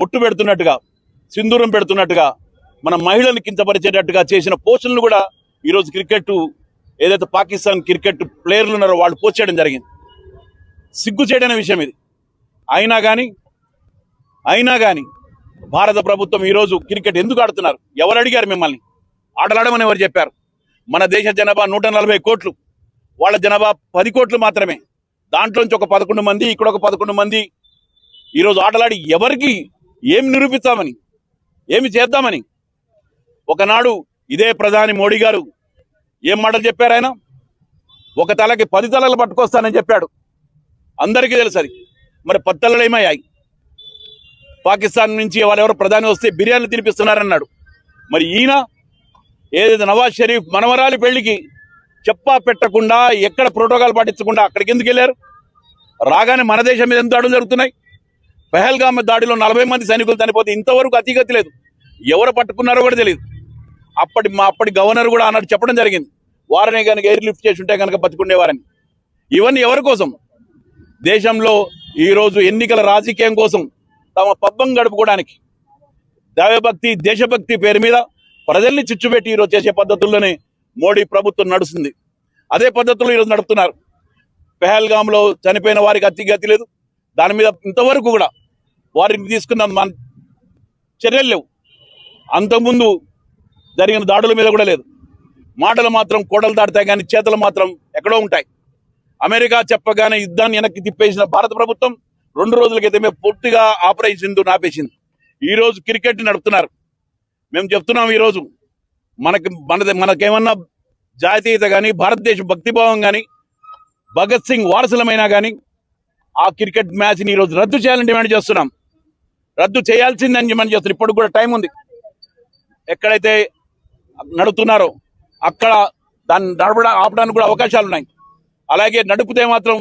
బొట్టు పెడుతున్నట్టుగా సింధూరం పెడుతున్నట్టుగా మన మహిళలను కించపరిచేటట్టుగా చేసిన పోషణలు కూడా ఈరోజు క్రికెట్ ఏదైతే పాకిస్తాన్ క్రికెట్ ప్లేయర్లు ఉన్నారో వాళ్ళు పోస్ట్ చేయడం జరిగింది. సిగ్గు చేయడనే విషయం ఇది. అయినా కానీ అయినా కానీ భారత ప్రభుత్వం ఈరోజు క్రికెట్ ఎందుకు ఆడుతున్నారు? ఎవరు అడిగారు మిమ్మల్ని? ఆటలాడమని ఎవరు చెప్పారు? మన దేశ జనాభా నూట నలభై కోట్లు వాళ్ళ జనాభా పది కోట్లు మాత్రమే. దాంట్లోంచి ఒక పదకొండు మంది ఇక్కడ ఒక పదకొండు మంది ఈరోజు ఆటలాడి ఎవరికి ఏమి నిరూపిస్తామని ఏమి చేద్దామని? ఒకనాడు ఇదే ప్రధాని మోడీ గారు ఏం మాటలు చెప్పారు ఆయన? ఒక తలకి పది తలలు పట్టుకొస్తానని చెప్పాడు. అందరికీ తెలుసు అది. మరి పది తలలు ఏమయ్యాయి? పాకిస్తాన్ నుంచి వాళ్ళెవరు ప్రధాని వస్తే బిర్యానీ తినిపిస్తున్నారన్నాడు. మరి ఈయన ఏదైతే నవాజ్ షరీఫ్ మనవరాలి పెళ్ళికి చెప్పా పెట్టకుండా ఎక్కడ ప్రోటోకాల్ పాటించకుండా అక్కడికి ఎందుకు వెళ్ళారు? రాగానే మన దేశం మీద ఎంత దాడులు జరుగుతున్నాయి? పెహల్గామ్ దాడిలో నలభై మంది సైనికులు చనిపోతే ఇంతవరకు అతిగతి లేదు. ఎవరు పట్టుకున్నారో కూడా తెలియదు అప్పటి మా అప్పటి గవర్నర్ కూడా అన్నట్టు చెప్పడం జరిగింది. వారిని కనుక ఎయిర్ లిఫ్ట్ చేసి ఉంటే కనుక బతుకుండేవారని. ఇవన్నీ ఎవరి కోసం? దేశంలో ఈరోజు ఎన్నికల రాజకీయం కోసం తమ పబ్బం గడుపుకోవడానికి. దైవభక్తి దేశభక్తి పేరు మీద ప్రజల్ని చిచ్చుపెట్టి ఈరోజు చేసే పద్ధతుల్లోనే మోడీ ప్రభుత్వం నడుస్తుంది. అదే పద్ధతుల్లో ఈరోజు నడుపుతున్నారు. పెహల్గాంలో చనిపోయిన వారికి అతిగతి లేదు. దాని మీద ఇంతవరకు కూడా వారిని తీసుకున్న మన చర్యలు లేవు. అంతకుముందు జరిగిన దాడుల మీద కూడా లేదు. మాటలు మాత్రం కోడలు దాటుతాయి కానీ చేతలు మాత్రం ఎక్కడో ఉంటాయి. అమెరికా చెప్పగానే యుద్ధాన్ని వెనక్కి తిప్పేసిన భారత ప్రభుత్వం రెండు రోజుల క్రితమే పూర్తిగా ఆపరేషన్ నాపేసింది ఆపేసింది. క్రికెట్ నడుపుతున్నారు. మేము చెప్తున్నాం ఈరోజు మనకి మనది మనకేమన్నా జాతీయత కానీ భారతదేశ భక్తిభావం కానీ భగత్ సింగ్ వారసులమైనా కానీ ఆ క్రికెట్ మ్యాచ్ని ఈరోజు రద్దు చేయాలని డిమాండ్ చేస్తున్నాం. రద్దు చేయాల్సిందని డిమాండ్ చేస్తున్నాం ఇప్పుడు కూడా టైం ఉంది. ఎక్కడైతే నడుపుతున్నారో అక్కడ దాన్ని నడపడా ఆపడానికి కూడా అవకాశాలు ఉన్నాయి అలాగే నడిపితే మాత్రం